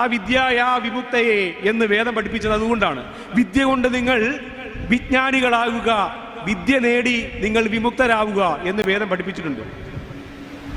ആ വിദ്യയാ വിമുക്തയെ എന്ന് വേദം പഠിപ്പിച്ചത് അതുകൊണ്ടാണ്. വിദ്യ കൊണ്ട് നിങ്ങൾ വിജ്ഞാനികളാകുക വിദ്യ നേടി നിങ്ങൾ വിമുക്തരാകുക എന്ന് വേദം പഠിപ്പിച്ചിട്ടുണ്ട്.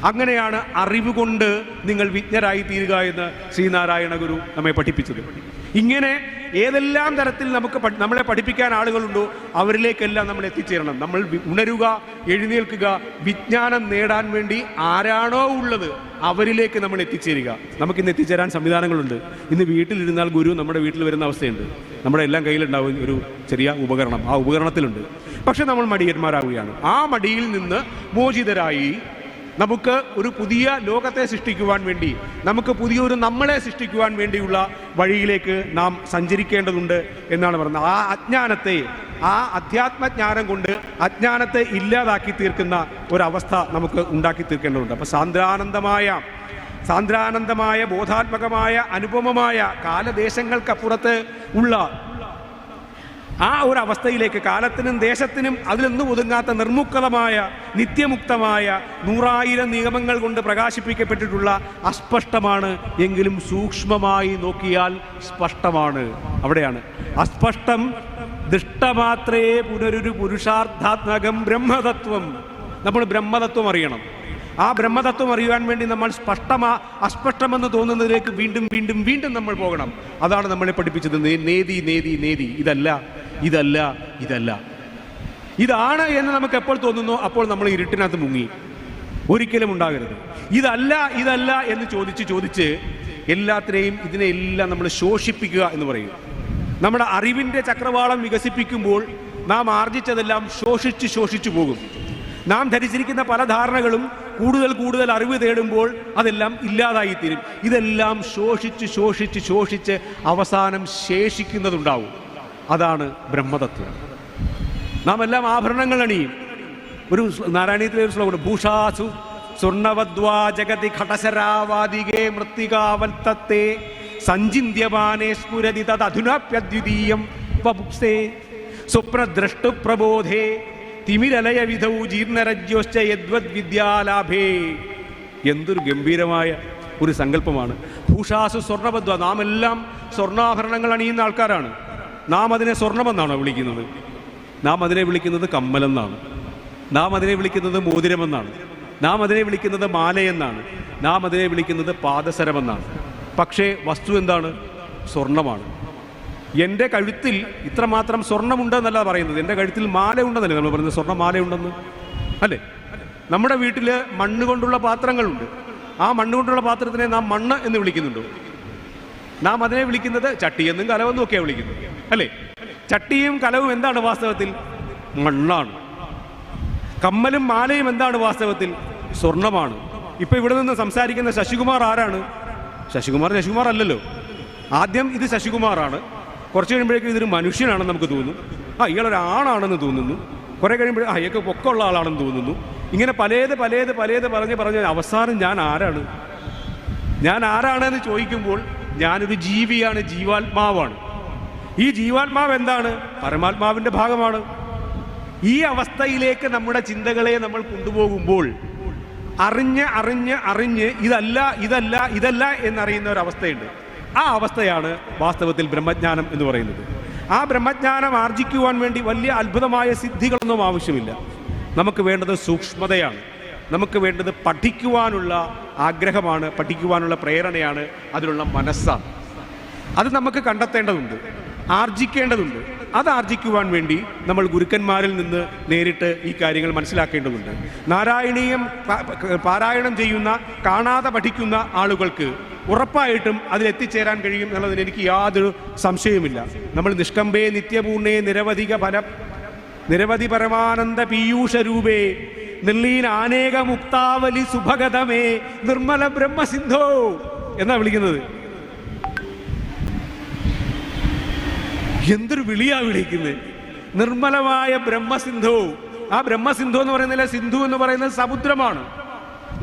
അങ്ങനെയാണ് അറിവ് കൊണ്ട് നിങ്ങൾ വിജ്ഞരായി തീരുക എന്ന് ശ്രീനാരായണ ഗുരു നമ്മെ പഠിപ്പിച്ചത്. ഇങ്ങനെ ഏതെല്ലാം തരത്തിൽ നമുക്ക് നമ്മളെ പഠിപ്പിക്കാൻ ആളുകളുണ്ടോ അവരിലേക്കെല്ലാം നമ്മൾ എത്തിച്ചേരണം. നമ്മൾ ഉണരുക എഴുന്നേൽക്കുക വിജ്ഞാനം നേടാൻ വേണ്ടി ആരാണോ ഉള്ളത് അവരിലേക്ക് നമ്മൾ എത്തിച്ചേരുക. നമുക്ക് ഇന്ന് എത്തിച്ചേരാൻ സംവിധാനങ്ങളുണ്ട്. ഇന്ന് വീട്ടിലിരുന്നാൽ ഗുരു നമ്മുടെ വീട്ടിൽ വരുന്ന അവസ്ഥയുണ്ട്. നമ്മുടെ എല്ലാം കയ്യിലുണ്ടാവും ഒരു ചെറിയ ഉപകരണം ആ ഉപകരണത്തിലുണ്ട്. പക്ഷെ നമ്മൾ മടിയന്മാരാവുകയാണ്. ആ മടിയിൽ നിന്ന് മോചിതരായി നമുക്ക് ഒരു പുതിയ ലോകത്തെ സൃഷ്ടിക്കുവാൻ വേണ്ടി നമുക്ക് പുതിയൊരു നമ്മളെ സൃഷ്ടിക്കുവാൻ വേണ്ടിയുള്ള വഴിയിലേക്ക് നാം സഞ്ചരിക്കേണ്ടതുണ്ട് എന്നാണ് പറയുന്നത്. ആ അജ്ഞാനത്തെ ആ അധ്യാത്മജ്ഞാനം കൊണ്ട് അജ്ഞാനത്തെ ഇല്ലാതാക്കി തീർക്കുന്ന ഒരവസ്ഥ നമുക്ക് ഉണ്ടാക്കി തീർക്കേണ്ടതുണ്ട്. അപ്പോൾ സാന്ദ്രാനന്ദമായ സാന്ദ്രാനന്ദമായ ബോധാത്മകമായ അനുപമമായ കാലദേശങ്ങൾക്കപ്പുറത്ത് ഉള്ള ആ ഒരു അവസ്ഥയിലേക്ക് കാലത്തിനും ദേശത്തിനും അതിലൊന്നും ഒതുങ്ങാത്ത നിർമുക്തമായ നിത്യമുക്തമായ നൂറായിരം നിയമങ്ങൾ കൊണ്ട് പ്രകാശിപ്പിക്കപ്പെട്ടിട്ടുള്ള അസ്പഷ്ടമാണ് എങ്കിലും സൂക്ഷ്മമായി നോക്കിയാൽ സ്പഷ്ടമാണ്. അവിടെയാണ്. അസ്പഷ്ടം ദൃഷ്ടമാത്രേ പുനരൊരു പുരുഷാർത്ഥാത്മകം ബ്രഹ്മതത്വം. നമ്മൾ ബ്രഹ്മതത്വം അറിയണം. ആ ബ്രഹ്മതത്വം അറിയുവാൻ വേണ്ടി നമ്മൾ സ്പഷ്ടമാ അസ്പഷ്ടമെന്ന് തോന്നുന്നതിലേക്ക് വീണ്ടും വീണ്ടും വീണ്ടും നമ്മൾ പോകണം. അതാണ് നമ്മളെ പഠിപ്പിച്ചത്. നേതി നേതി നേതി. ഇതല്ല. ഇതല്ല ഇതല്ല. ഇതാണ് എന്ന് നമുക്ക് എപ്പോൾ തോന്നുന്നു? അപ്പോൾ നമ്മൾ ഇരുട്ടിനകത്ത് മുങ്ങി. ഒരിക്കലും ഉണ്ടാകരുത്. ഇതല്ല ഇതല്ല എന്ന് ചോദിച്ച് ചോദിച്ച് എല്ലാത്തിനെയും ഇതിനെ എല്ലാം നമ്മൾ ശോഷിപ്പിക്കുക എന്ന് പറയും. നമ്മുടെ അറിവിന്റെ ചക്രവാളം വികസിപ്പിക്കുമ്പോൾ നാം ആർജിച്ചതെല്ലാം ശോഷിച്ച് ശോഷിച്ചു പോകും. നാം ധരിച്ചിരിക്കുന്ന പല ധാരണകളും കൂടുതൽ കൂടുതൽ അറിവ് തേടുമ്പോൾ അതെല്ലാം ഇല്ലാതായിത്തീരും. ഇതെല്ലാം ശോഷിച്ച് ശോഷിച്ച് ശോഷിച്ച് അവസാനം ശേഷിക്കുന്നതുണ്ടാവും. അതാണ് ബ്രഹ്മതത്വം. നാം എല്ലാം ആഭരണങ്ങൾ അണിയും. ഒരു നാരായണീയത്തിലെ ഒരു ശ്ലോകം ഭൂഷാസു സ്വർണവദ്വാ ജഗതി ഘടശരാവാദികേ മൃത്തികാവൽത്തത്തെ സഞ്ചിന്യമാനേ സ്ഫുരതി തദധുനാപ്യദ്വിതീയം വപുക്സേ സ്വപ്നദ്രഷ്ടു പ്രബോധേ തിമിരലയ വിധൗ ജീർണരജ്യോശ്ച യദ്വദ് വിദ്യാലാഭേ എന്തൊരു ഗംഭീരമായ ഒരു സങ്കല്പമാണ്. ഭൂഷാസു സ്വർണവദ്വ. നാം എല്ലാം സ്വർണാഭരണങ്ങൾ അണിയുന്ന ആൾക്കാരാണ്. നാം അതിനെ സ്വർണമെന്നാണോ വിളിക്കുന്നത്? നാം അതിനെ വിളിക്കുന്നത് കമ്മലെന്നാണ്. നാം അതിനെ വിളിക്കുന്നത് മോതിരമെന്നാണ്. നാം അതിനെ വിളിക്കുന്നത് മാലയെന്നാണ്. നാം അതിനെ വിളിക്കുന്നത് പാദസരമെന്നാണ്. പക്ഷേ വസ്തു എന്താണ്? സ്വർണമാണ്. എന്റെ കഴുത്തിൽ ഇത്രമാത്രം സ്വർണമുണ്ടെന്നല്ല പറയുന്നത്. എന്റെ കഴുത്തിൽ മാല ഉണ്ടെന്നല്ലേ നമ്മൾ പറയുന്നത്? സ്വർണ മാലയുണ്ടെന്ന്? അല്ലേ? നമ്മുടെ വീട്ടിൽ മണ്ണ് കൊണ്ടുള്ള പാത്രങ്ങളുണ്ട്. ആ മണ്ണ് കൊണ്ടുള്ള പാത്രത്തിനെ നാം മണ്ണ് എന്ന് വിളിക്കുന്നുണ്ടോ. നാം അതിനെ വിളിക്കുന്നത് ചട്ടിയെന്നും കലവെന്നും ഒക്കെയാണ് വിളിക്കുന്നത്. അല്ലേ? ചട്ടിയും കലവും എന്താണ് വാസ്തവത്തിൽ? മണ്ണാണ്. കമ്മലും മാലയും എന്താണ് വാസ്തവത്തിൽ? സ്വർണമാണ്. ഇപ്പൊ ഇവിടെ നിന്ന് സംസാരിക്കുന്ന ശശികുമാർ ആരാണ്? ശശികുമാർ ശശികുമാർ അല്ലല്ലോ. ആദ്യം ഇത് ശശികുമാറാണ്. കുറച്ച് കഴിയുമ്പോഴേക്കും ഇതൊരു മനുഷ്യനാണെന്ന് നമുക്ക് തോന്നും ആ ഇയാളൊരാണാണെന്ന് തോന്നുന്നു. കുറെ കഴിയുമ്പോൾ ആ ഇയാൾക്ക് പൊക്കമുള്ള ആളാണെന്ന് തോന്നുന്നു. ഇങ്ങനെ പലേത് പലേത് പലേത് പറഞ്ഞ് പറഞ്ഞ് അവസാനം ഞാൻ ആരാണ്? ഞാൻ ആരാണെന്ന് ചോദിക്കുമ്പോൾ ഞാനൊരു ജീവിയാണ് ജീവാത്മാവാണ്. ഈ ജീവാത്മാവ് എന്താണ്? പരമാത്മാവിന്റെ ഭാഗമാണ്. ഈ അവസ്ഥയിലേക്ക് നമ്മുടെ ചിന്തകളെ നമ്മൾ കൊണ്ടുപോകുമ്പോൾ അറിഞ്ഞ് അറിഞ്ഞ് അറിഞ്ഞ് ഇതല്ല ഇതല്ല ഇതല്ല എന്നറിയുന്ന ഒരു അവസ്ഥയുണ്ട്. ആ അവസ്ഥയാണ് വാസ്തവത്തിൽ ബ്രഹ്മജ്ഞാനം എന്ന് പറയുന്നത്. ആ ബ്രഹ്മജ്ഞാനം ആർജിക്കുവാൻ വേണ്ടി വലിയ അത്ഭുതമായ സിദ്ധികളൊന്നും ആവശ്യമില്ല. നമുക്ക് വേണ്ടത് സൂക്ഷ്മതയാണ്. നമുക്ക് വേണ്ടത് പഠിക്കുവാനുള്ള ആഗ്രഹമാണ് പഠിക്കുവാനുള്ള പ്രേരണയാണ് അതിനുള്ള മനസ്സാണ്. അത് നമുക്ക് കണ്ടെത്തേണ്ടതുണ്ട് ആർജിക്കേണ്ടതുണ്ട്. അത് ആർജിക്കുവാൻ വേണ്ടി നമ്മൾ ഗുരുക്കന്മാരിൽ നിന്ന് നേരിട്ട് ഈ കാര്യങ്ങൾ മനസ്സിലാക്കേണ്ടതുണ്ട്. നാരായണീയം പാരായണം ചെയ്യുന്ന കാണാതെ പഠിക്കുന്ന ആളുകൾക്ക് ഉറപ്പായിട്ടും അതിലെത്തിച്ചേരാൻ കഴിയും എന്നുള്ളതിന് എനിക്ക് യാതൊരു സംശയവുമില്ല. നമ്മൾ നിഷ്കമ്പേ നിത്യപൂർണേ നിരവധിക ഫല നിരവധി പരമാനന്ദ പീയൂഷ രൂപേ നിർലീന ആനേക മുക്താവലി സുഭഗതമേ നിർമ്മല ബ്രഹ്മസിന്ധോ എന്നാ വിളിക്കുന്നത്. എന്തൊരു വിളിയാ വിളിക്കുന്നത്. നിർമ്മലമായ ബ്രഹ്മസിന്ധോ. ആ ബ്രഹ്മസിന്ധു എന്ന് പറയുന്നില്ല സിന്ധു എന്ന് പറയുന്നത് സമുദ്രമാണ്.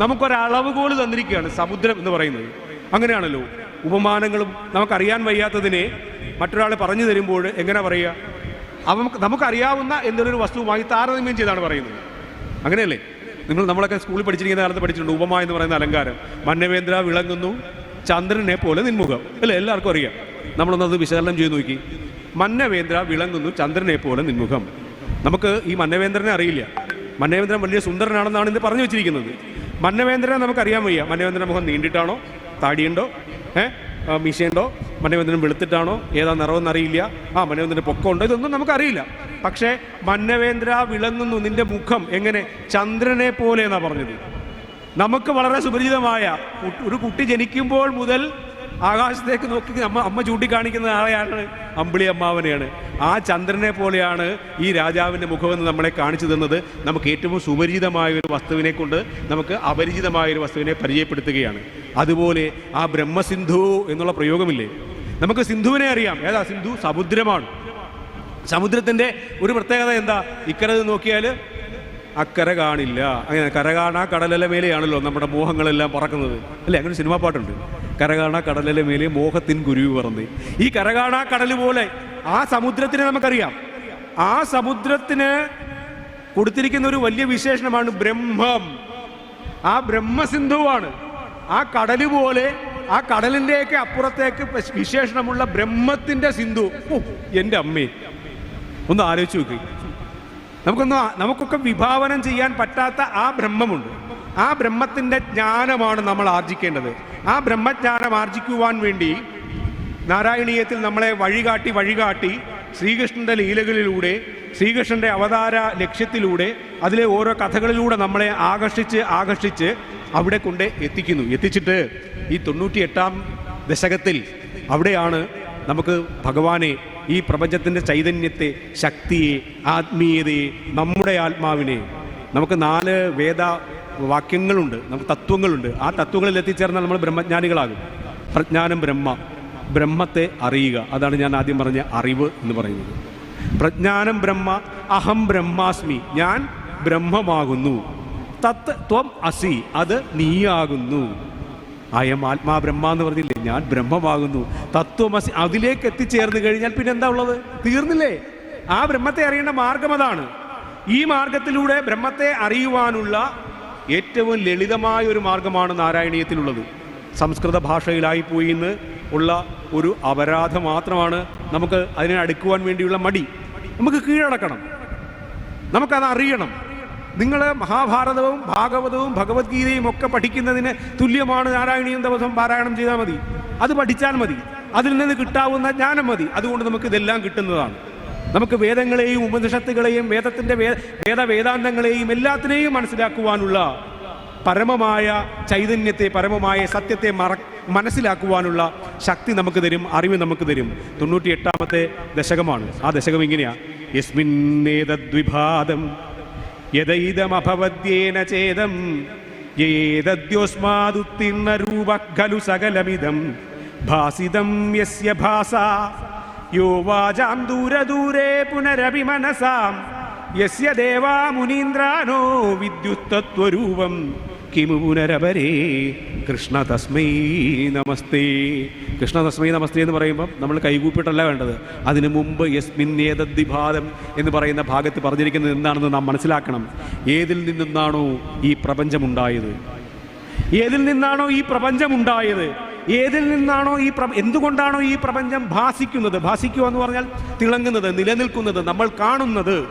നമുക്കൊരളവുകോൽ തന്നിരിക്കുകയാണ് സമുദ്രം എന്ന് പറയുന്നത്. അങ്ങനെയാണല്ലോ. ഉപമാനങ്ങളും നമുക്കറിയാൻ വയ്യാത്തതിനെ മറ്റൊരാൾ പറഞ്ഞു തരുമ്പോൾ എങ്ങനെ പറയുക? അവ നമുക്കറിയാവുന്ന എന്തെങ്കിലും ഒരു വസ്തുവുമായി താരതമ്യം ചെയ്താണ് പറയുന്നത്. അങ്ങനെയല്ലേ? നിങ്ങൾ നമ്മളൊക്കെ സ്കൂളിൽ പഠിച്ചിരിക്കുന്ന കാലത്ത് പഠിച്ചിട്ടുണ്ട്. ഉപമ എന്ന് പറയുന്ന അലങ്കാരം. മന്നവേന്ദ്ര വിളങ്ങുന്നു. ചന്ദ്രനെ പോലെ നിന്മുഖം അല്ലേ? എല്ലാവർക്കും അറിയാം. നമ്മളൊന്നത് വിശകലനം ചെയ്ത് നോക്കി. മന്നവേന്ദ്ര വിളങ്ങുന്നു ചന്ദ്രനെ പോലെ നിന്മുഖം നമുക്ക് ഈ മന്നവേന്ദ്രനെ അറിയില്ല. മന്നവേന്ദ്രൻ വലിയ സുന്ദരനാണെന്നാണ് ഇന്ന് പറഞ്ഞു വെച്ചിരിക്കുന്നത്. മന്നവേന്ദ്രനെ നമുക്കറിയാൻ വയ്യ. മന്നവേന്ദ്രൻ മുഖം നീണ്ടിട്ടാണോ? താടിയുണ്ടോ? ഏഹ് മീശയുണ്ടോ? മന്നവേന്ദ്രൻ വെളുത്തിട്ടാണോ? ഏതാ നിറവെന്ന് അറിയില്ല ആ മന്നവേന്ദ്രൻ പൊക്കമുണ്ടോ? ഇതൊന്നും നമുക്കറിയില്ല. പക്ഷേ മന്നവേന്ദ്ര വിളങ്ങുന്നു നിന്റെ മുഖം എങ്ങനെ? ചന്ദ്രനെ പോലെ എന്നാ പറഞ്ഞത്. നമുക്ക് വളരെ സുപരിചിതമായ ഒരു കുട്ടി ജനിക്കുമ്പോൾ മുതൽ ആകാശത്തേക്ക് നോക്കി അമ്മ അമ്മ ചൂണ്ടിക്കാണിക്കുന്ന ആളെയാണ് അമ്പിളി അമ്മാവനെയാണ്. ആ ചന്ദ്രനെ പോലെയാണ് ഈ രാജാവിന്റെ മുഖമെന്ന് നമ്മളെ കാണിച്ചു തന്നത്. നമുക്ക് ഏറ്റവും സുപരിചിതമായ ഒരു വസ്തുവിനെ കൊണ്ട് നമുക്ക് അപരിചിതമായ ഒരു വസ്തുവിനെ പരിചയപ്പെടുത്തുകയാണ്. അതുപോലെ ആ ബ്രഹ്മസിന്ധു എന്നുള്ള പ്രയോഗമില്ലേ? നമുക്ക് സിന്ധുവിനെ അറിയാം. ഏതാ? സിന്ധു സമുദ്രമാണ്. സമുദ്രത്തിന്റെ ഒരു പ്രത്യേകത എന്താ? ഇക്കരെ നോക്കിയാൽ അക്കര കാണില്ല. അങ്ങനെ കര കാണാ കടലല മേലെയാണല്ലോ നമ്മുടെ മോഹങ്ങളെല്ലാം പറക്കുന്നത്. അല്ലേ? അങ്ങനെ സിനിമാ പാട്ടുണ്ട്. കര കാണാ കടലല മേലെ മോഹത്തിൻ ഗുരുവി പറന്ന് ഈ കര കാണാ കടൽ പോലെ ആ സമുദ്രത്തിനെ നമുക്കറിയാം. ആ സമുദ്രത്തിന് കൊടുത്തിരിക്കുന്ന ഒരു വലിയ വിശേഷണമാണ് ബ്രഹ്മം. ആ ബ്രഹ്മസിന്ധുവാണ്. ആ കടൽ പോലെ ആ കടലിന്റെയൊക്കെ അപ്പുറത്തേക്ക് വിശേഷണമുള്ള ബ്രഹ്മത്തിന്റെ സിന്ധു. എന്റെ അമ്മേ. ഒന്ന് ആലോചിച്ച് നോക്കി. നമുക്കൊന്ന് നമുക്കൊക്കെ വിഭാവനം ചെയ്യാൻ പറ്റാത്ത ആ ബ്രഹ്മമുണ്ട്. ആ ബ്രഹ്മത്തിന്റെ ജ്ഞാനമാണ് നമ്മൾ ആർജിക്കേണ്ടത്. ആ ബ്രഹ്മജ്ഞാനം ആർജിക്കുവാൻ വേണ്ടി നാരായണീയത്തിൽ നമ്മളെ വഴികാട്ടി വഴികാട്ടി ശ്രീകൃഷ്ണന്റെ ലീലകളിലൂടെ ശ്രീകൃഷ്ണന്റെ അവതാര ലക്ഷ്യത്തിലൂടെ അതിലെ ഓരോ കഥകളിലൂടെ നമ്മളെ ആകർഷിച്ച് ആകർഷിച്ച് അവിടെ കൊണ്ട് എത്തിക്കുന്നു. എത്തിച്ചിട്ട് ഈ തൊണ്ണൂറ്റി എട്ടാം ദശകത്തിൽ അവിടെയാണ് നമുക്ക് ഭഗവാനെ ഈ പ്രപഞ്ചത്തിന്റെ ചൈതന്യത്തെ ശക്തിയെ ആത്മീയതയെ നമ്മുടെ ആത്മാവിനെ. നമുക്ക് നാല് വേദ വാക്യങ്ങളുണ്ട് നമുക്ക് തത്വങ്ങളുണ്ട്. ആ തത്വങ്ങളിൽ എത്തിച്ചേർന്നാൽ നമ്മൾ ബ്രഹ്മജ്ഞാനികളാകും. പ്രജ്ഞാനം ബ്രഹ്മ ബ്രഹ്മത്തെ അറിയുക. അതാണ് ഞാൻ ആദ്യം പറഞ്ഞ അറിവ് എന്ന് പറയുന്നത്. പ്രജ്ഞാനം ബ്രഹ്മ അഹം ബ്രഹ്മാസ്മി. ഞാൻ ബ്രഹ്മമാകുന്നു. തത്ത് ത്വം അസി അത് നീയാകുന്നു. അയം ആത്മാ ബ്രഹ്മ എന്ന് പറഞ്ഞില്ലേ? ഞാൻ ബ്രഹ്മമാകുന്നു. തത്വമസി അതിലേക്ക് എത്തിച്ചേർന്ന് കഴിഞ്ഞാൽ പിന്നെ എന്താ ഉള്ളത്? തീർന്നില്ലേ? ആ ബ്രഹ്മത്തെ അറിയേണ്ട മാർഗം അതാണ്. ഈ മാർഗത്തിലൂടെ ബ്രഹ്മത്തെ അറിയുവാനുള്ള ഏറ്റവും ലളിതമായ ഒരു മാർഗമാണ് നാരായണീയത്തിലുള്ളത്. സംസ്കൃത ഭാഷയിലായി പോയി എന്ന് ഉള്ള ഒരു അപരാധം മാത്രമാണ് നമുക്ക് അതിനെ അടുക്കുവാൻ വേണ്ടിയുള്ള മടി. നമുക്ക് കീഴടക്കണം. നമുക്കത് അറിയണം നിങ്ങൾ മഹാഭാരതവും ഭാഗവതവും ഭഗവത്ഗീതയും ഒക്കെ പഠിക്കുന്നതിന് തുല്യമാണ് നാരായണീയം ദിവസം പാരായണം ചെയ്താൽ മതി. അത് പഠിച്ചാൽ മതി. അതിൽ നിന്ന് കിട്ടാവുന്ന ജ്ഞാനം മതി. അതുകൊണ്ട് നമുക്ക് ഇതെല്ലാം കിട്ടുന്നതാണ്. നമുക്ക് വേദങ്ങളെയും ഉപനിഷത്തുകളെയും വേദത്തിന്റെ വേദ വേദാന്തങ്ങളെയും എല്ലാത്തിനെയും മനസ്സിലാക്കുവാനുള്ള പരമമായ ചൈതന്യത്തെ പരമമായ സത്യത്തെ മറ മനസ്സിലാക്കുവാനുള്ള ശക്തി നമുക്ക് തരും അറിവ് നമുക്ക് തരും. തൊണ്ണൂറ്റി എട്ടാമത്തെ ദശകമാണ്. ആ ദശകം ഇങ്ങനെയാ യസ്മിന്നേതദ്വിഭാദം യദൈതമഭവദ്യേന ചേതം. യേതദ്യോസ്മാദുത്തീർണ രൂപ ഖലു സകലമിതം. ഭാസിതം യസ്യ ഭാസ. യോ വാചാം ദൂരദൂരേ പുനരപി മനസാം യസ്യ ദേവാ മുനീന്ദ്രാനോ വിദ്യുത്തത്വരൂപം കിമു പുനരപരേ കൃഷ്ണ തസ്മൈ നമസ്തേ കൃഷ്ണ തസ്മൈ നമസ്തേ എന്ന് പറയുമ്പം നമ്മൾ കൈകൂപ്പിട്ടല്ല വേണ്ടത്. അതിനു മുമ്പ് യസ്മിൻ ഏതദ്ധിഭാതം എന്ന് പറയുന്ന ഭാഗത്ത് പറഞ്ഞിരിക്കുന്നത് എന്താണെന്ന് നാം മനസ്സിലാക്കണം. ഏതിൽ നിന്നാണോ ഈ പ്രപഞ്ചമുണ്ടായത്? ഏതിൽ നിന്നാണോ ഈ പ്രപഞ്ചമുണ്ടായത്? ഏതിൽ നിന്നാണോ ഈ പ്ര എന്തുകൊണ്ടാണോ ഈ പ്രപഞ്ചം ഭാസിക്കുന്നത്? ഭാസിക്കുക എന്ന് പറഞ്ഞാൽ തിളങ്ങുന്നത് നിലനിൽക്കുന്നത് നമ്മൾ കാണുന്നത്.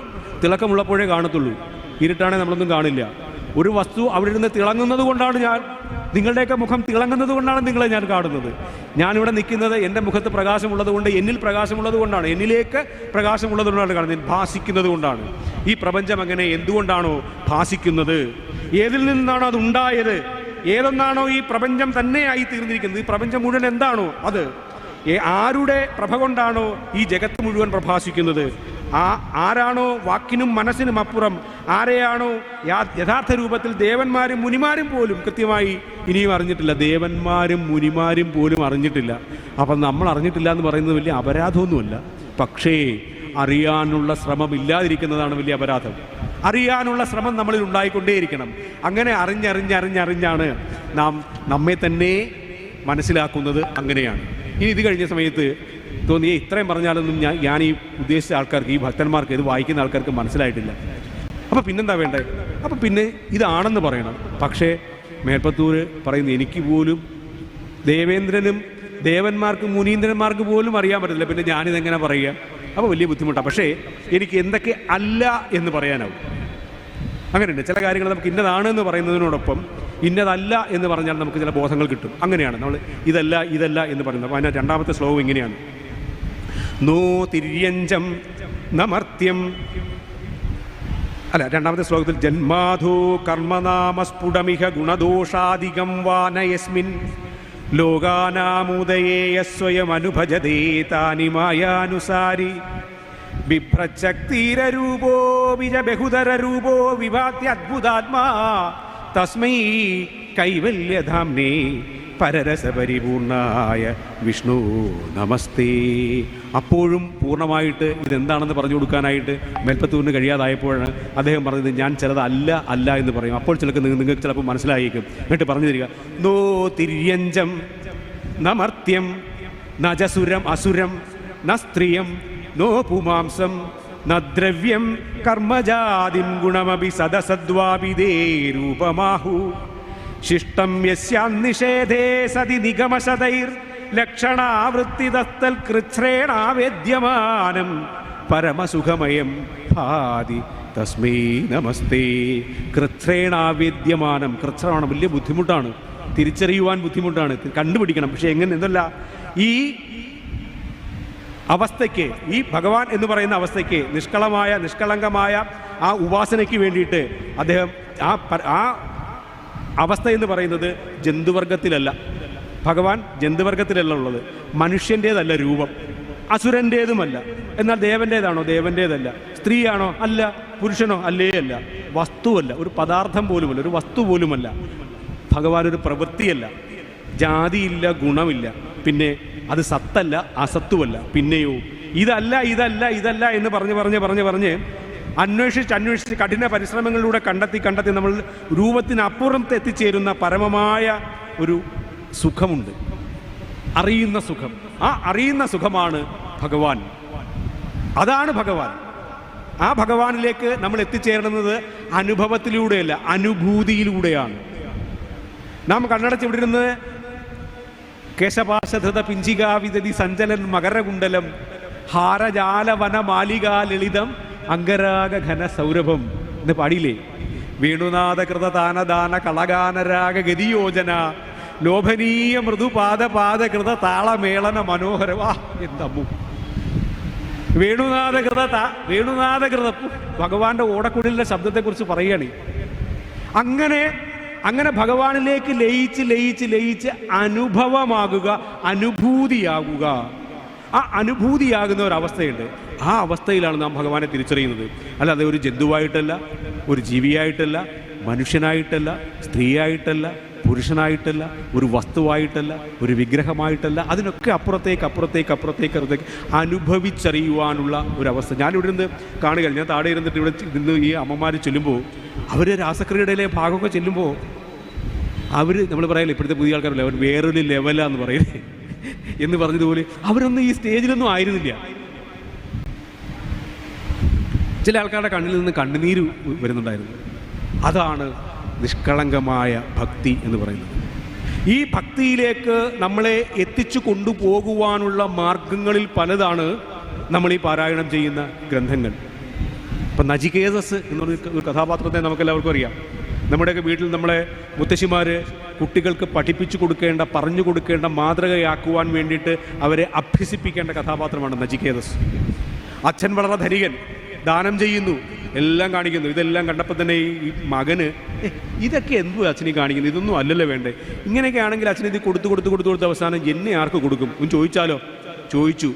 തിളക്കമുള്ളപ്പോഴേ കാണത്തുള്ളൂ. ഇരുട്ടാണെ നമ്മളൊന്നും കാണില്ല. ഒരു വസ്തു അവിടെ ഇരുന്ന് തിളങ്ങുന്നത് കൊണ്ടാണ് ഞാൻ. നിങ്ങളുടെയൊക്കെ മുഖം തിളങ്ങുന്നത് കൊണ്ടാണ് നിങ്ങളെ ഞാൻ കാണുന്നത്. ഞാനിവിടെ നിൽക്കുന്നത് എന്റെ മുഖത്ത് പ്രകാശമുള്ളത് കൊണ്ട് എന്നിൽ പ്രകാശമുള്ളത് കൊണ്ടാണ് എന്നിലേക്ക് പ്രകാശമുള്ളത് കൊണ്ടാണ് കാണുന്നത്. ഭാസിക്കുന്നത് കൊണ്ടാണ്. ഈ പ്രപഞ്ചം അങ്ങനെ എന്തുകൊണ്ടാണോ ഭാസിക്കുന്നത്? ഏതിൽ നിന്നാണ് അത് ഉണ്ടായത്? ഏതൊന്നാണോ ഈ പ്രപഞ്ചം തന്നെയായി തീർന്നിരിക്കുന്നത്? ഈ പ്രപഞ്ചം മുഴുവൻ എന്താണോ അത്? ആരുടെ പ്രഭ കൊണ്ടാണോ ഈ ജഗത്ത് മുഴുവൻ പ്രഭാസിക്കുന്നത്? ആ ആരാണോ വാക്കിനും മനസ്സിനും അപ്പുറം ആരെയാണോ യഥാർത്ഥ രൂപത്തിൽ ദേവന്മാരും മുനിമാരും പോലും കൃത്യമായി ഇനിയും അറിഞ്ഞിട്ടില്ല. ദേവന്മാരും മുനിമാരും പോലും അറിഞ്ഞിട്ടില്ല. അപ്പം നമ്മൾ അറിഞ്ഞിട്ടില്ല എന്ന് പറയുന്നത് വലിയ അപരാധമൊന്നുമല്ല. പക്ഷേ അറിയാനുള്ള ശ്രമം ഇല്ലാതിരിക്കുന്നതാണ് വലിയ അപരാധം. അറിയാനുള്ള ശ്രമം നമ്മളിൽ ഉണ്ടായിക്കൊണ്ടേയിരിക്കണം. അങ്ങനെ അറിഞ്ഞറിഞ്ഞറിഞ്ഞറിഞ്ഞാണ് നാം നമ്മെ തന്നെ മനസ്സിലാക്കുന്നത് അങ്ങനെയാണ്. ഇനി ഇത് കഴിഞ്ഞ സമയത്ത് തോന്നിയേ ഇത്രയും പറഞ്ഞാലൊന്നും ഞാൻ ഞാൻ ഈ ഉദ്ദേശിച്ച ആൾക്കാർക്ക് ഈ ഭക്തന്മാർക്ക് ഇത് വായിക്കുന്ന ആൾക്കാർക്ക് മനസ്സിലായിട്ടില്ല. അപ്പോൾ പിന്നെന്താ വേണ്ടേ? അപ്പോൾ പിന്നെ ഇതാണെന്ന് പറയണം. പക്ഷേ മേൽപ്പത്തൂർ പറയുന്നത് എനിക്ക് പോലും ദേവേന്ദ്രനും ദേവന്മാർക്ക് മുനീന്ദ്രന്മാർക്ക് പോലും അറിയാൻ പറ്റില്ല പിന്നെ ഞാനിതെങ്ങനെ പറയുക? അപ്പോൾ വലിയ ബുദ്ധിമുട്ടാണ് പക്ഷേ എനിക്ക് എന്തൊക്കെ അല്ല എന്ന് പറയാനാവും. അങ്ങനെയുണ്ട്. ചില കാര്യങ്ങൾ നമുക്ക് ഇന്നതാണ് എന്ന് പറയുന്നതിനോടൊപ്പം ഇന്നതല്ല എന്ന് പറഞ്ഞാൽ നമുക്ക് ചില ബോധങ്ങൾ കിട്ടും. അങ്ങനെയാണ്. നമ്മൾ ഇതല്ല ഇതല്ല എന്ന് പറയുന്നത്. അപ്പോൾ അതിന്റെ രണ്ടാമത്തെ ശ്ലോകം ഇങ്ങനെയാണ്. നോ തിര്യഞ്ചം നമർത്യം. അല്ല രണ്ടാമത്തെ ശ്ലോകത്തിൽ ജന്മാധോ കർമ്മനാമസ്ഫുടമിഹ ഗുണദോഷാധികം വാനയസ്മിൻ ലോകാനാമുദയേയ സ്വയം അനുഭജതേ താനി മായാനുസാരി. ബിഭ്രച്ചക്തീരൂപോ വിജ ബഹുതരൂപോ വിഭാത്യദ്ഭുതാത്മാ തസ്മൈ കൈവല്യധാംനേ പരരസപരിപൂർണായ വിഷ്ണു നമസ്തേ. അപ്പോഴും പൂർണമായിട്ട് ഇതെന്താണെന്ന് പറഞ്ഞു കൊടുക്കാനായിട്ട് മേൽപ്പത്തൂരിന് കഴിയാതായപ്പോഴാണ് അദ്ദേഹം പറഞ്ഞത് ഞാൻ ചിലത് അല്ല അല്ല എന്ന് പറയും. അപ്പോൾ ചിലക്ക് നിങ്ങൾക്ക് ചിലപ്പോൾ മനസ്സിലായേക്കും. എന്നിട്ട് പറഞ്ഞു തരിക നോ തിര്യഞ്ചം നമർത്യം നജസുരം അസുരം ന സ്ത്രീയം നോ പുമാംസം നദ്രവ്യം ദ്രവ്യം കർമ്മജാതിം ഗുണമപി സദസദ്വാപിതേ രൂപമാഹു. ശിഷ്ടം യസ്യാന്നിഷേധേ സതി നിഗമശതൈർ ലക്ഷണാവൃത്തിതത്തൽ കൃച്ഛ്രേണാവേദ്യമാനം പരമസുഖമയം ഭാതി തസ്മൈ നമസ്തേ. കൃച്ഛ്രേണാവേദ്യമാനം. കൃത്രമാണ് വലിയ ബുദ്ധിമുട്ടാണ്. തിരിച്ചറിയുവാൻ ബുദ്ധിമുട്ടാണ്. കണ്ടുപിടിക്കണം. പക്ഷെ എങ്ങനെ? എന്തല്ല ഈ അവസ്ഥയ്ക്ക് ഈ ഭഗവാൻ എന്ന് പറയുന്ന അവസ്ഥയ്ക്ക് നിഷ്കളമായ നിഷ്കളങ്കമായ ആ ഉപാസനയ്ക്ക് വേണ്ടിയിട്ട് അദ്ദേഹം ആ ആ അവസ്ഥ എന്ന് പറയുന്നത് ജന്തുവർഗത്തിലല്ല. ഭഗവാൻ ജന്തുവർഗത്തിലല്ല ഉള്ളത്. മനുഷ്യന്റേതല്ല രൂപം. അസുരന്റേതുമല്ല എന്നാൽ ദേവന്റേതാണോ ദേവന്റേതല്ല സ്ത്രീയാണോ? അല്ല. പുരുഷനോ? അല്ലേ അല്ല. വസ്തുവല്ല. ഒരു പദാർത്ഥം പോലുമല്ല. ഒരു വസ്തു പോലുമല്ല. ഭഗവാൻ ഒരു പ്രവൃത്തിയല്ല. ജാതിയില്ല ഗുണമില്ല. പിന്നെ അത് സത്തല്ല അസത്തുമല്ല പിന്നെയോ ഇതല്ല ഇതല്ല ഇതല്ല എന്ന് പറഞ്ഞ് പറഞ്ഞ് പറഞ്ഞ് പറഞ്ഞ് അന്വേഷിച്ച് അന്വേഷിച്ച് കഠിന പരിശ്രമങ്ങളിലൂടെ കണ്ടെത്തി കണ്ടെത്തി നമ്മൾ രൂപത്തിനപ്പുറത്ത് എത്തിച്ചേരുന്ന പരമമായ ഒരു സുഖമുണ്ട്. അറിയുന്ന സുഖം. ആ അറിയുന്ന സുഖമാണ് ഭഗവാൻ. അതാണ് ഭഗവാൻ. ആ ഭഗവാനിലേക്ക് നമ്മൾ എത്തിച്ചേരുന്നത് അനുഭവത്തിലൂടെയല്ല അനുഭൂതിയിലൂടെയാണ്. നാം കണ്ണടച്ച് ഇവിടെ കേശപാശധൃത പിഞ്ചികാവിതതി സഞ്ചലൻ മകരകുണ്ടലം ഹാരജാലവന മാലികാ ലളിതം അംഗരാഗ ഘന സൗരഭം എന്ന് പാടിയില്ലേ? വേണുനാഥകൃത താനദാന കളഗാനരാഗ ഗതിയോജന ലോഭനീയ മൃദുപാദ പാദകൃത താളമേളന മനോഹര വാ എന്തമ്മു വേണുനാഥകൃത താ- വേണുനാഥകൃത ഭഗവാന്റെ ഓടക്കുഴലിന്റെ ശബ്ദത്തെക്കുറിച്ച് പറയുകയാണ്. അങ്ങനെ അങ്ങനെ ഭഗവാനിലേക്ക് ലയിച്ച് ലയിച്ച് ലയിച്ച് അനുഭവമാകുക അനുഭൂതിയാകുക. ആ അനുഭൂതിയാകുന്ന ഒരു അവസ്ഥയുണ്ട്. ആ അവസ്ഥയിലാണ് നാം ഭഗവാനെ തിരിച്ചറിയുന്നത്. അല്ലാതെ ഒരു ജന്തുവായിട്ടല്ല ഒരു ജീവിയായിട്ടല്ല മനുഷ്യനായിട്ടല്ല സ്ത്രീയായിട്ടല്ല പുരുഷനായിട്ടല്ല ഒരു വസ്തുവായിട്ടല്ല ഒരു വിഗ്രഹമായിട്ടല്ല അതിനൊക്കെ അപ്പുറത്തേക്ക് അപ്പുറത്തേക്ക് അപ്പുറത്തേക്ക് അപ്പുറത്തേക്ക് അനുഭവിച്ചറിയുവാനുള്ള ഒരവസ്ഥ. ഞാനിവിടെ നിന്ന് കാണുക ഞാൻ താഴെ ഇരുന്നിട്ട് ഇവിടെ നിന്ന് ഈ അമ്മമാർ ചെല്ലുമ്പോൾ അവർ രാസക്രിയയുടെ ഭാഗമൊക്കെ ചെല്ലുമ്പോൾ അവർ നമ്മൾ പറയില്ലേ ഇപ്പോഴത്തെ പുതിയ ആൾക്കാരല്ലേ അവർ വേറൊരു ലെവലാന്ന് പറയില്ലേ എന്ന് പറഞ്ഞതുപോലെ അവരൊന്നും ഈ സ്റ്റേജിലൊന്നും ആയിരുന്നില്ല. ചില ആൾക്കാരുടെ കണ്ണിൽ നിന്ന് കണ്ണുനീര് വരുന്നുണ്ടായിരുന്നു. അതാണ് നിഷ്കളങ്കമായ ഭക്തി എന്ന് പറയുന്നത്. ഈ ഭക്തിയിലേക്ക് നമ്മളെ എത്തിച്ചു കൊണ്ടുപോകുവാനുള്ള മാർഗങ്ങളിൽ പലതാണ് നമ്മൾ ഈ പാരായണം ചെയ്യുന്ന ഗ്രന്ഥങ്ങൾ. ഇപ്പം നജികേതസ് പറഞ്ഞ ഒരു കഥാപാത്രത്തെ നമുക്കെല്ലാവർക്കും അറിയാം. നമ്മുടെയൊക്കെ വീട്ടിൽ നമ്മളെ മുത്തശ്ശിമാർ കുട്ടികൾക്ക് പഠിപ്പിച്ചു കൊടുക്കേണ്ട പറഞ്ഞു കൊടുക്കേണ്ട മാതൃകയാക്കുവാൻ വേണ്ടിയിട്ട് അവരെ അഭ്യസിപ്പിക്കേണ്ട കഥാപാത്രമാണ് നജികേതസ്. അച്ഛൻ വളരെ ധനികൻ ദാനം ചെയ്യുന്നു എല്ലാം കാണിക്കുന്നു. ഇതെല്ലാം കണ്ടപ്പോൾ തന്നെ ഈ ഈ മകന് ഇതൊക്കെ എന്തു അച്ഛനീ കാണിക്കുന്നു ഇതൊന്നും അല്ലല്ലോ വേണ്ടേ. ഇങ്ങനെയൊക്കെ ആണെങ്കിൽ അച്ഛൻ ഇത് കൊടുത്ത് കൊടുത്ത് കൊടുത്ത് കൊടുത്ത് അവസാനം എന്നെ ആർക്ക് കൊടുക്കും? ഒന്ന് ചോദിച്ചാലോ? ചോദിച്ചു.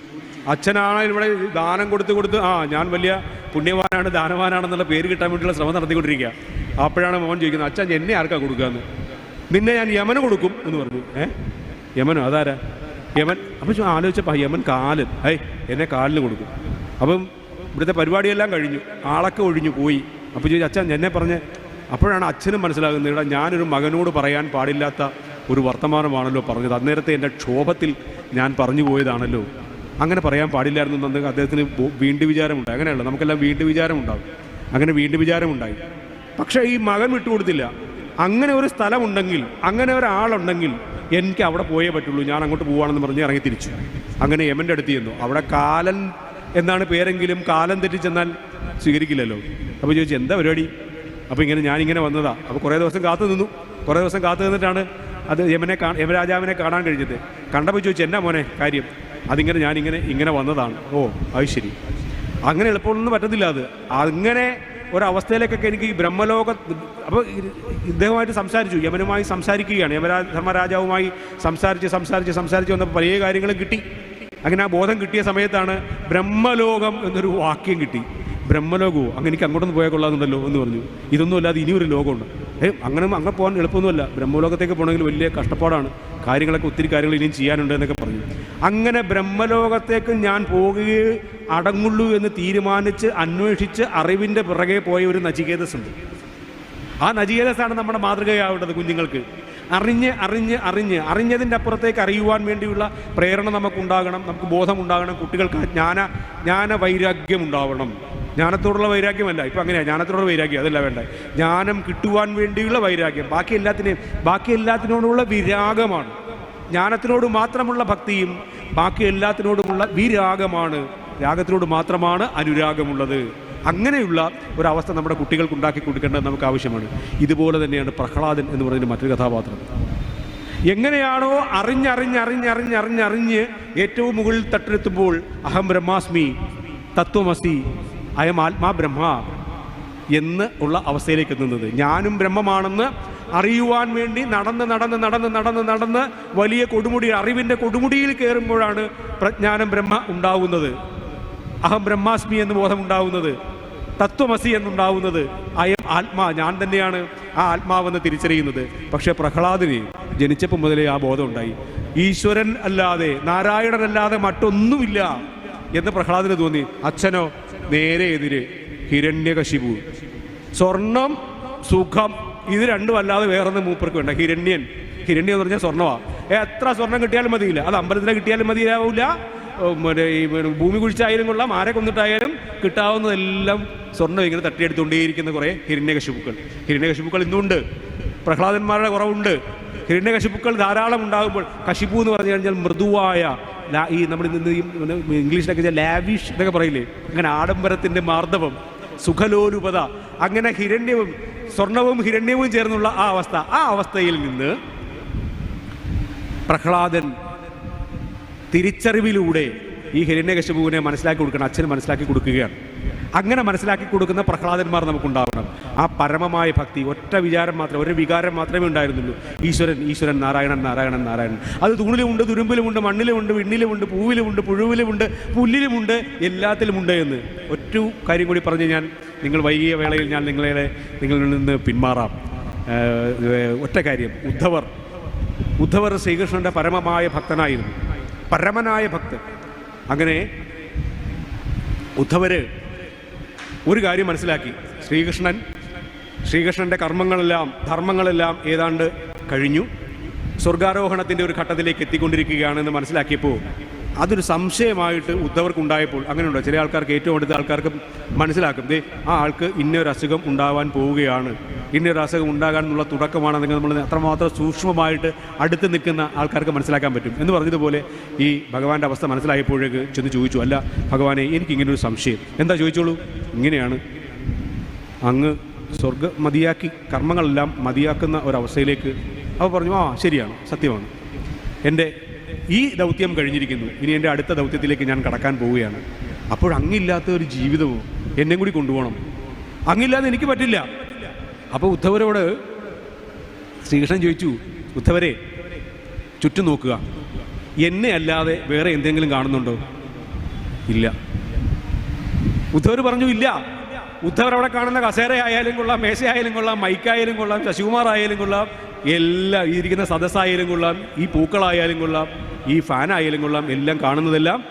അച്ഛനാണ് ഇവിടെ ദാനം കൊടുത്ത് കൊടുത്ത് ആ ഞാൻ വലിയ പുണ്യവാനാണ് ദാനവാനാണെന്നുള്ള പേര് കിട്ടാൻ വേണ്ടിയുള്ള ശ്രമം നടത്തിക്കൊണ്ടിരിക്കുക അപ്പോഴാണ് മോൻ ചോദിക്കുന്നത് അച്ഛൻ എന്നെ ആർക്കാ കൊടുക്കാന്ന്? നിന്നെ ഞാൻ യമന് കൊടുക്കും എന്ന് പറഞ്ഞു. ഏ? യമനോ? അതാരാ? യമൻ? അപ്പം ചോ- ആലോചിച്ചപ്പോൾ യമൻ കാൽ ഏയ് എന്നെ കാലിന് കൊടുക്കും. അപ്പം ഇവിടുത്തെ പരിപാടിയെല്ലാം കഴിഞ്ഞു. ആളൊക്കെ ഒഴിഞ്ഞു പോയി. അപ്പോൾ ചോദിച്ചു അച്ഛൻ എന്നെ പറഞ്ഞ് അപ്പോഴാണ് അച്ഛനും മനസ്സിലാകുന്നത് ഇവിടെ ഞാനൊരു മകനോട് പറയാൻ പാടില്ലാത്ത ഒരു വർത്തമാനമാണല്ലോ പറഞ്ഞത്. അന്നേരത്തെ എന്റെ ക്ഷോഭത്തിൽ ഞാൻ പറഞ്ഞു പോയതാണല്ലോ. അങ്ങനെ പറയാൻ പാടില്ലായിരുന്നു. എന്നുണ്ടെങ്കിൽ അദ്ദേഹത്തിന് വീണ്ടും വിചാരമുണ്ടായി. അങ്ങനെയല്ല നമുക്കെല്ലാം വീണ്ടും വിചാരമുണ്ടാകും അങ്ങനെ വീണ്ടും വിചാരമുണ്ടായി. പക്ഷേ ഈ മകൻ വിട്ടുകൊടുത്തില്ല. അങ്ങനെ ഒരു സ്ഥലമുണ്ടെങ്കിൽ അങ്ങനെ ഒരാളുണ്ടെങ്കിൽ എനിക്ക് അവിടെ പോയേ പറ്റുള്ളൂ. ഞാൻ അങ്ങോട്ട് പോവാണെന്ന് പറഞ്ഞ് ഇറങ്ങി തിരിച്ചു. അങ്ങനെ യമന്റെ അടുത്ത് ചെന്നു. അവിടെ കാലൻ എന്നാണ് പേരെങ്കിലും കാലം തെറ്റിച്ചെന്നാൽ സ്വീകരിക്കില്ലല്ലോ. അപ്പോൾ ചോദിച്ചു എന്താ പരിപാടി? അപ്പോൾ ഇങ്ങനെ ഞാനിങ്ങനെ വന്നതാ. അപ്പോൾ കുറേ ദിവസം കാത്തു നിന്നു. കുറേ ദിവസം കാത്തു നിന്നിട്ടാണ് അത് യമനെ കാ യമരാജാവിനെ കാണാൻ കഴിഞ്ഞത്. കണ്ടപ്പോൾ ചോദിച്ചു എന്നാ മോനെ കാര്യം? അതിങ്ങനെ ഞാനിങ്ങനെ ഇങ്ങനെ വന്നതാണ്. ഓ അത് ശരി. അങ്ങനെ എളുപ്പമൊന്നും പറ്റത്തില്ല അത്. അങ്ങനെ ഒരവസ്ഥയിലേക്കൊക്കെ എനിക്ക് ഈ ബ്രഹ്മലോക അപ്പോൾ ഇദ്ദേഹമായിട്ട് സംസാരിച്ചു യമനുമായി സംസാരിക്കുകയാണ് യമരാ ധർമ്മരാജാവുമായി സംസാരിച്ച് സംസാരിച്ച് സംസാരിച്ച് വന്നപ്പോൾ പല കാര്യങ്ങളും കിട്ടി. അങ്ങനെ ആ ബോധം കിട്ടിയ സമയത്താണ് ബ്രഹ്മലോകം എന്നൊരു വാക്യം കിട്ടി. ബ്രഹ്മലോകവും അങ്ങനെ എനിക്ക് അങ്ങോട്ടൊന്ന് പോയാൽ എന്ന് പറഞ്ഞു. ഇതൊന്നും അല്ലാതെ ഇനിയൊരു ലോകമുണ്ട്. ഏ അങ്ങനെ അങ്ങനെ പോകാൻ എളുപ്പമൊന്നുമല്ല. ബ്രഹ്മലോകത്തേക്ക് പോകണമെങ്കിൽ വലിയ കഷ്ടപ്പാടാണ്. കാര്യങ്ങളൊക്കെ ഒത്തിരി കാര്യങ്ങൾ ഇനിയും ചെയ്യാനുണ്ട് എന്നൊക്കെ പറഞ്ഞു. അങ്ങനെ ബ്രഹ്മലോകത്തേക്ക് ഞാൻ പോകുകയേ അടങ്ങുള്ളൂ എന്ന് തീരുമാനിച്ച് അന്വേഷിച്ച് അറിവിന്റെ പിറകെ പോയ ഒരു നചികേതസ്സുണ്ട്. ആ നചികേതസ്സാണ് നമ്മുടെ മാതൃകയാവേണ്ടത് കുഞ്ഞുങ്ങൾക്ക്. അറിഞ്ഞ് അറിഞ്ഞ് അറിഞ്ഞ് അറിഞ്ഞതിന്റെ അപ്പുറത്തേക്ക് അറിയുവാൻ വേണ്ടിയുള്ള പ്രേരണ നമുക്കുണ്ടാകണം നമുക്ക് ബോധമുണ്ടാകണം കുട്ടികൾക്ക് ജ്ഞാന ജ്ഞാന വൈരാഗ്യം ഉണ്ടാവണം ജ്ഞാനത്തോടുള്ള വൈരാഗ്യമല്ല. ഇപ്പം അങ്ങനെയാണ് ജ്ഞാനത്തോടുള്ള വൈരാഗ്യം അതല്ല വേണ്ട ജ്ഞാനം കിട്ടുവാൻ വേണ്ടിയുള്ള വൈരാഗ്യം. ബാക്കി എല്ലാത്തിനെയും ബാക്കി എല്ലാത്തിനോടുള്ള വിരാഗമാണ്. ജ്ഞാനത്തിനോട് മാത്രമുള്ള ഭക്തിയും ബാക്കി എല്ലാത്തിനോടുമുള്ള വിരാഗമാണ്. രാഗത്തിനോട് മാത്രമാണ് അനുരാഗമുള്ളത്. അങ്ങനെയുള്ള ഒരവസ്ഥ നമ്മുടെ കുട്ടികൾക്ക് ഉണ്ടാക്കി കൊടുക്കേണ്ടത് നമുക്ക് ആവശ്യമാണ്. ഇതുപോലെ തന്നെയാണ് പ്രഹ്ലാദൻ എന്ന് പറയുന്ന മറ്റൊരു കഥാപാത്രം. എങ്ങനെയാണോ അറിഞ്ഞറിഞ്ഞറിഞ്ഞറിഞ്ഞറിഞ്ഞറിഞ്ഞ് ഏറ്റവും മുകളിൽ തട്ടിലെത്തുമ്പോൾ അഹം ബ്രഹ്മാസ്മി തത്വമസി അയം ആത്മാ ബ്രഹ്മ എന്ന് ഉള്ള അവസ്ഥയിലേക്ക് എത്തുന്നത്. ഞാനും ബ്രഹ്മമാണെന്ന് അറിയുവാൻ വേണ്ടി നടന്ന് നടന്ന് നടന്ന് നടന്ന് നടന്ന് വലിയ കൊടുമുടി അറിവിന്റെ കൊടുമുടിയിൽ കയറുമ്പോഴാണ് പ്രജ്ഞാനം ബ്രഹ്മ ഉണ്ടാവുന്നത്. അഹം ബ്രഹ്മാസ്മി എന്ന് ബോധം ഉണ്ടാവുന്നത്. തത്വമസി എന്നുണ്ടാവുന്നത്. അയം ആത്മാ ഞാൻ തന്നെയാണ് ആ ആത്മാവെന്ന് തിരിച്ചറിയുന്നത്. പക്ഷേ പ്രഹ്ലാദിന് ജനിച്ചപ്പോൾ മുതലേ ആ ബോധം ഉണ്ടായി. ഈശ്വരൻ അല്ലാതെ നാരായണനല്ലാതെ മറ്റൊന്നുമില്ല എന്ന് പ്രഹ്ലാദിന് തോന്നി. അച്ഛനോ നേരെ എതിര് ഹിരണ്യകശിപു. സ്വർണം സുഖം ഇത് രണ്ടും അല്ലാതെ വേറൊന്നും മൂപ്പർക്ക് വേണ്ട. ഹിരണ്യൻ. ഹിരണ്യം എന്ന് പറഞ്ഞാൽ സ്വർണമാ എത്ര സ്വർണം കിട്ടിയാലും മതിയില്ല. അത് അമ്പലത്തിന് കിട്ടിയാലും മതിയാവില്ല മറ്റേ ഈ ഭൂമി കുഴിച്ചായാലും കൊള്ളാം. ആരെ കൊന്നിട്ടായാലും കിട്ടാവുന്നതെല്ലാം സ്വർണം ഇങ്ങനെ തട്ടിയെടുത്തുകൊണ്ടേയിരിക്കുന്ന കുറേ ഹിരണ്യകശിപുക്കൾ ഹിരണ്യകശിപുക്കൾ ഇന്നുണ്ട്. പ്രഹ്ലാദന്മാരുടെ കുറവുണ്ട്. ഹിരണ്യകശിപ്പുക്കൾ ധാരാളം ഉണ്ടാകുമ്പോൾ കശിപ്പു എന്ന് പറഞ്ഞു കഴിഞ്ഞാൽ മൃദുവായ ഈ നമ്മൾ ഇന്ന് ഇംഗ്ലീഷിലൊക്കെ ലാവിഷ് എന്നൊക്കെ പറയില്ലേ? അങ്ങനെ ആഡംബരത്തിന്റെ മാർദ്ദവം സുഖലോലുപത അങ്ങനെ ഹിരണ്യവും സ്വർണവും ഹിരണ്യവും ചേർന്നുള്ള ആ അവസ്ഥ. ആ അവസ്ഥയിൽ നിന്ന് പ്രഹ്ലാദൻ തിരിച്ചറിവിലൂടെ ഈ ഹിരണ്യകശിപുവിനെ മനസ്സിലാക്കി കൊടുക്കണം അച്ഛന് മനസ്സിലാക്കി കൊടുക്കുകയാണ്. അങ്ങനെ മനസ്സിലാക്കി കൊടുക്കുന്ന പ്രഹ്ലാദന്മാർ നമുക്കുണ്ടാവണം. ആ പരമമായ ഭക്തി ഒറ്റ വിചാരം മാത്രം ഒരു വികാരം മാത്രമേ ഉണ്ടായിരുന്നുള്ളൂ. ഈശ്വരൻ ഈശ്വരൻ നാരായണൻ നാരായണൻ നാരായണൻ. അത് തൂണിലുമുണ്ട് തുരുമ്പിലുമുണ്ട് മണ്ണിലുമുണ്ട് വിണ്ണിലുമുണ്ട് പൂവിലുമുണ്ട് പുഴുവിലുമുണ്ട് പുല്ലിലുമുണ്ട് എല്ലാത്തിലുമുണ്ട് എന്ന്. ഒറ്റ കാര്യം കൂടി പറഞ്ഞ് ഞാൻ നിങ്ങൾ വൈകിയ വേളയിൽ ഞാൻ നിങ്ങളെ നിങ്ങളിൽ നിന്ന് പിന്മാറാം. ഒറ്റ കാര്യം ഉദ്ധവർ. ഉദ്ധവർ ശ്രീകൃഷ്ണന്റെ പരമമായ ഭക്തനായിരുന്നു. പരമനായ ഭക്തൻ. അങ്ങനെ ഉദ്ധവര് ഒരു കാര്യം മനസ്സിലാക്കി. ശ്രീകൃഷ്ണൻ ശ്രീകൃഷ്ണന്റെ കർമ്മങ്ങളെല്ലാം ധർമ്മങ്ങളെല്ലാം ഏതാണ്ട് കഴിഞ്ഞു. സ്വർഗാരോഹണത്തിന്റെ ഒരു ഘട്ടത്തിലേക്ക് എത്തിക്കൊണ്ടിരിക്കുകയാണെന്ന് മനസ്സിലാക്കിയപ്പോൾ അതൊരു സംശയമായിട്ട് ഉദ്ധവർക്കുണ്ടായപ്പോൾ അങ്ങനെയുണ്ടോ? ചില ആൾക്കാർക്ക് ഏറ്റവും അടുത്ത ആൾക്കാർക്ക് മനസ്സിലാക്കും. ദേ ആ ആൾക്ക് ഇന്നൊരു അസുഖം ഉണ്ടാവാൻ പോവുകയാണ്. ഇന്നൊരു അസുഖം ഉണ്ടാകാനുള്ള നിങ്ങൾ നമ്മൾ അത്രമാത്രം സൂക്ഷ്മമായിട്ട് അടുത്ത് നിൽക്കുന്ന ആൾക്കാർക്ക് മനസ്സിലാക്കാൻ പറ്റും. എന്ന് പറഞ്ഞതുപോലെ ഈ ഭഗവാന്റെ അവസ്ഥ മനസ്സിലായപ്പോഴേക്ക് ചെന്ന് ചോദിച്ചു അല്ല ഭഗവാനെ എനിക്ക് എനിക്കിങ്ങനൊരു സംശയം. എന്താ ചോദിച്ചോളൂ? ഇങ്ങനെയാണ്. അങ്ങ് സ്വർഗ മതിയാക്കി കർമ്മങ്ങളെല്ലാം മതിയാക്കുന്ന ഒരവസ്ഥയിലേക്ക്. അവ പറഞ്ഞു ആ ശരിയാണ്. സത്യമാണ്. എന്റെ ഈ ദൗത്യം കഴിഞ്ഞിരിക്കുന്നു. ഇനി എന്റെ അടുത്ത ദൗത്യത്തിലേക്ക് ഞാൻ കടക്കാൻ പോവുകയാണ്. അപ്പോൾ അങ്ങില്ലാത്ത ഒരു ജീവിതവും എന്നെ കൂടി കൊണ്ടുപോകണം. അങ്ങില്ലാതെ എനിക്ക് പറ്റില്ല. അപ്പോൾ ഉദ്ധവരോട് ശ്രീകൃഷ്ണൻ ചോദിച്ചു ഉദ്ധവരെ ചുറ്റും നോക്കുക. എന്നെ അല്ലാതെ വേറെ എന്തെങ്കിലും കാണുന്നുണ്ടോ? ഇല്ല. ഉദ്ധവർ പറഞ്ഞു ഇല്ല. ഉദ്ധവർ അവിടെ കാണുന്ന കസേര ആയാലും കൊള്ളാം മേശയായാലും കൊള്ളാം മൈക്കായാലും കൊള്ളാം ശശികുമാർ ആയാലും കൊള്ളാം എല്ലാം ഇരിക്കുന്ന സദസ്സായാലും കൊള്ളാം ഈ പൂക്കളായാലും കൊള്ളാം ഈ ഫാനായാലും കൊള്ളാം എല്ലാം കാണുന്നതെല്ലാം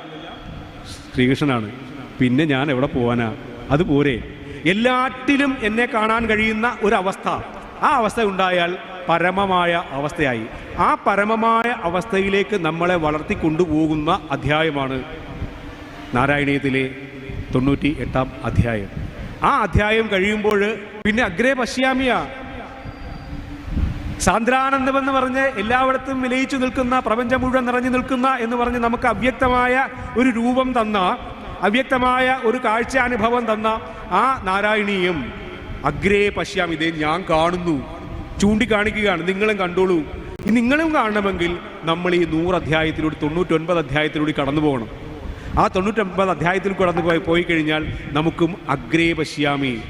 ശ്രീകൃഷ്ണനാണ്. പിന്നെ ഞാൻ എവിടെ പോവാനാ? അത് പോരെ. എല്ലാറ്റിലും എന്നെ കാണാൻ കഴിയുന്ന ഒരവസ്ഥ. ആ അവസ്ഥ ഉണ്ടായാൽ പരമമായ അവസ്ഥയായി. ആ പരമമായ അവസ്ഥയിലേക്ക് നമ്മളെ വളർത്തി കൊണ്ടുപോകുന്ന അധ്യായമാണ് നാരായണീയത്തിലെ തൊണ്ണൂറ്റി എട്ടാം അധ്യായം. ആ അധ്യായം കഴിയുമ്പോൾ പിന്നെ അഗ്രേ പശ്യാമിയ. സാന്ദ്രാനന്ദം എന്ന് പറഞ്ഞ് എല്ലായിടത്തും വിലയിച്ചു നിൽക്കുന്ന പ്രപഞ്ചം മുഴുവൻ നിറഞ്ഞു നിൽക്കുന്ന എന്ന് പറഞ്ഞ് നമുക്ക് അവ്യക്തമായ ഒരു രൂപം തന്ന അവ്യക്തമായ ഒരു കാഴ്ച അനുഭവം തന്ന ആ നാരായണീയം. അഗ്രേ പശ്യാം ഇതേ ഞാൻ കാണുന്നു. ചൂണ്ടിക്കാണിക്കുകയാണ്. നിങ്ങളും കണ്ടോളൂ. നിങ്ങളും കാണണമെങ്കിൽ നമ്മൾ ഈ നൂറ് അധ്യായത്തിലൂടെ തൊണ്ണൂറ്റൊൻപത് അധ്യായത്തിലൂടെ കടന്നു പോകണം. ആ തൊണ്ണൂറ്റൊൻപത് അധ്യായത്തിൽ കടന്നു പോയി പോയി കഴിഞ്ഞാൽ നമുക്കും അഗ്രേ പശ്യാമി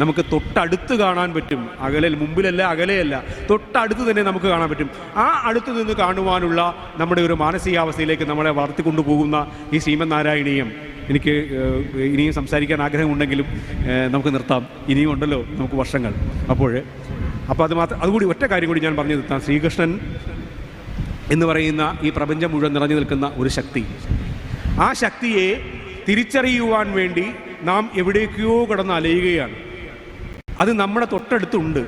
നമുക്ക് തൊട്ടടുത്ത് കാണാൻ പറ്റും. അകലിൽ മുമ്പിലല്ല അകലെയല്ല. തൊട്ടടുത്ത് തന്നെ നമുക്ക് കാണാൻ പറ്റും. ആ അടുത്ത് നിന്ന് കാണുവാനുള്ള നമ്മുടെ ഒരു മാനസികാവസ്ഥയിലേക്ക് നമ്മളെ വളർത്തിക്കൊണ്ടു പോകുന്ന ഈ ശ്രീമന്നാരായണീയം. എനിക്ക് ഇനിയും സംസാരിക്കാൻ ആഗ്രഹമുണ്ടെങ്കിലും നമുക്ക് നിർത്താം. ഇനിയും ഉണ്ടല്ലോ നമുക്ക് വർഷങ്ങൾ. അപ്പോൾ അപ്പോൾ അത് മാത്രം അതുകൂടി ഒറ്റ കാര്യം കൂടി ഞാൻ പറഞ്ഞു നിർത്താം. ശ്രീകൃഷ്ണൻ എന്ന് പറയുന്ന ഈ പ്രപഞ്ചം മുഴുവൻ നിറഞ്ഞു നിൽക്കുന്ന ഒരു ശക്തി. ആ ശക്തിയെ തിരിച്ചറിയുവാൻ വേണ്ടി നാം എവിടേക്കോ കിടന്ന് അലയുകയാണ്. അത് നമ്മുടെ തൊട്ടടുത്തുണ്ട്.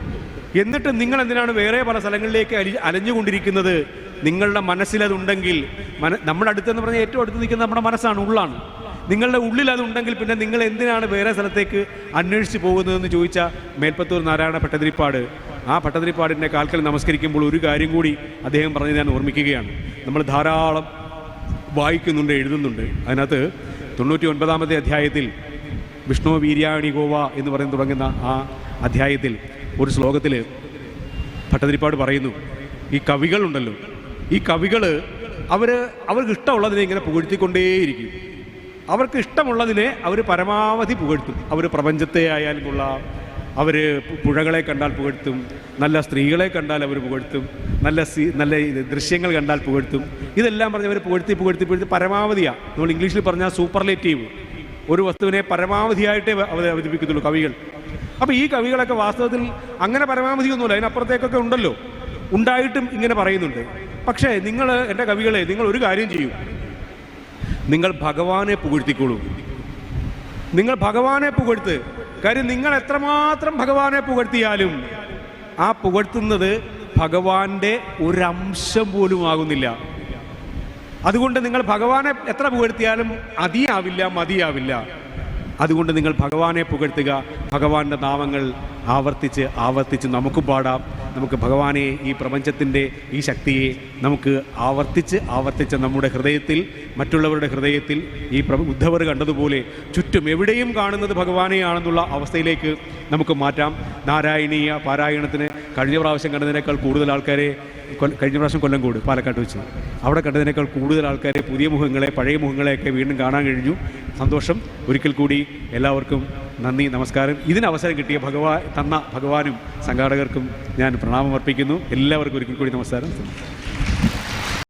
എന്നിട്ട് നിങ്ങൾ എന്തിനാണ് വേറെ പല സ്ഥലങ്ങളിലേക്ക് അലി അലഞ്ഞുകൊണ്ടിരിക്കുന്നത്? നിങ്ങളുടെ മനസ്സിലതുണ്ടെങ്കിൽ മന നമ്മുടെ അടുത്തെന്ന് പറഞ്ഞാൽ ഏറ്റവും അടുത്ത് നിൽക്കുന്നത് നമ്മുടെ മനസ്സാണ് ഉള്ളാണ്. നിങ്ങളുടെ ഉള്ളിൽ അതുണ്ടെങ്കിൽ പിന്നെ നിങ്ങൾ എന്തിനാണ് വേറെ സ്ഥലത്തേക്ക് അന്വേഷിച്ച് പോകുന്നതെന്ന് ചോദിച്ച മേൽപ്പത്തൂർ നാരായണ പട്ടതിരിപ്പാട് ആ പട്ടതിരിപ്പാടിന്റെ കാൽക്കൽ നമസ്കരിക്കുമ്പോൾ ഒരു കാര്യം കൂടി അദ്ദേഹം പറഞ്ഞ് ഞാൻ ഓർമ്മിക്കുകയാണ്. നമ്മൾ ധാരാളം വായിക്കുന്നുണ്ട് എഴുതുന്നുണ്ട്. അതിനകത്ത് തൊണ്ണൂറ്റി ഒൻപതാമത്തെ അധ്യായത്തിൽ വിഷ്ണു വീര്യാണി ഗോവ എന്ന് പറയുന്ന തുടങ്ങുന്ന ആ അധ്യായത്തിൽ ഒരു ശ്ലോകത്തിൽ ഭട്ടതിരിപ്പാട് പറയുന്നു ഈ കവികളുണ്ടല്ലോ ഈ കവികൾ അവർ അവർക്ക് ഇഷ്ടമുള്ളതിനെ ഇങ്ങനെ പുകഴ്ത്തിക്കൊണ്ടേയിരിക്കും. അവർക്ക് ഇഷ്ടമുള്ളതിനെ അവർ പരമാവധി പുകഴ്ത്തും. അവർ പ്രപഞ്ചത്തെ ആയാലും കൊള്ളാം. അവർ പുഴകളെ കണ്ടാൽ പുകഴ്ത്തും. നല്ല സ്ത്രീകളെ കണ്ടാൽ അവർ പുകഴ്ത്തും. നല്ല സി നല്ല ദൃശ്യങ്ങൾ കണ്ടാൽ പുകഴ്ത്തും. ഇതെല്ലാം പറഞ്ഞ് അവർ പുകഴ്ത്തി പുകഴ്ത്തി പുകഴ്ത്തി പരമാവധിയാണ് നമ്മൾ ഇംഗ്ലീഷിൽ പറഞ്ഞാൽ സൂപ്പർലേറ്റീവ്. ഒരു വസ്തുവിനെ പരമാവധിയായിട്ടേ അവ- അവതരിപ്പിക്കത്തുള്ളൂ കവികൾ. അപ്പോൾ ഈ കവികളൊക്കെ വാസ്തവത്തിൽ അങ്ങനെ പരമാവധിയൊന്നുമില്ല അതിനപ്പുറത്തേക്കൊക്കെ ഉണ്ടല്ലോ. ഉണ്ടായിട്ടും ഇങ്ങനെ പറയുന്നുണ്ട്. പക്ഷേ നിങ്ങൾ എന്റെ കവികളെ നിങ്ങൾ ഒരു കാര്യം ചെയ്യൂ. നിങ്ങൾ ഭഗവാനെ പുകഴ്ത്തിക്കോളൂ. നിങ്ങൾ ഭഗവാനെ പുകഴ്ത്ത്. കാര്യം നിങ്ങൾ എത്രമാത്രം ഭഗവാനെ പുകഴ്ത്തിയാലും ആ പുകഴ്ത്തുന്നത് ഭഗവാന്റെ ഒരംശം പോലും ആകുന്നില്ല അതുകൊണ്ട് നിങ്ങൾ ഭഗവാനെ എത്ര പുകഴ്ത്തിയാലും അതിയാവില്ല മതിയാവില്ല. അതുകൊണ്ട് നിങ്ങൾ ഭഗവാനെ പുകഴ്ത്തുക ഭഗവാന്റെ നാമങ്ങൾ ആവർത്തിച്ച് ആവർത്തിച്ച് നമുക്ക് പാടാം. നമുക്ക് ഭഗവാനെ ഈ പ്രപഞ്ചത്തിന്റെ ഈ ശക്തിയെ നമുക്ക് ആവർത്തിച്ച് ആവർത്തിച്ച് നമ്മുടെ ഹൃദയത്തിൽ മറ്റുള്ളവരുടെ ഹൃദയത്തിൽ ഈ ഉദ്ധവർ കണ്ടതുപോലെ ചുറ്റും എവിടെയും കാണുന്നത് ഭഗവാനെയാണെന്നുള്ള അവസ്ഥയിലേക്ക് നമുക്ക് മാറ്റാം. നാരായണീയ പാരായണത്തിന് കഴിഞ്ഞ പ്രാവശ്യം കണ്ടതിനേക്കാൾ കൂടുതൽ ആൾക്കാരെ കഴിഞ്ഞ പ്രാവശ്യം കൊല്ലംകോട് പാലക്കാട്ട് വെച്ച്. അവിടെ കണ്ടതിനേക്കാൾ കൂടുതൽ ആൾക്കാരെ പുതിയ മുഖങ്ങളെ പഴയ മുഖങ്ങളെയൊക്കെ വീണ്ടും കാണാൻ കഴിഞ്ഞു. സന്തോഷം. ഒരിക്കൽ കൂടി എല്ലാവർക്കും നന്ദി നമസ്കാരം. ഇതിന് അവസരം കിട്ടിയ ഭഗവാൻ തന്ന ഭഗവാനും സംഘാടകർക്കും ഞാൻ പ്രണാമം അർപ്പിക്കുന്നു. എല്ലാവർക്കും ഒരിക്കൽ കൂടി നമസ്കാരം.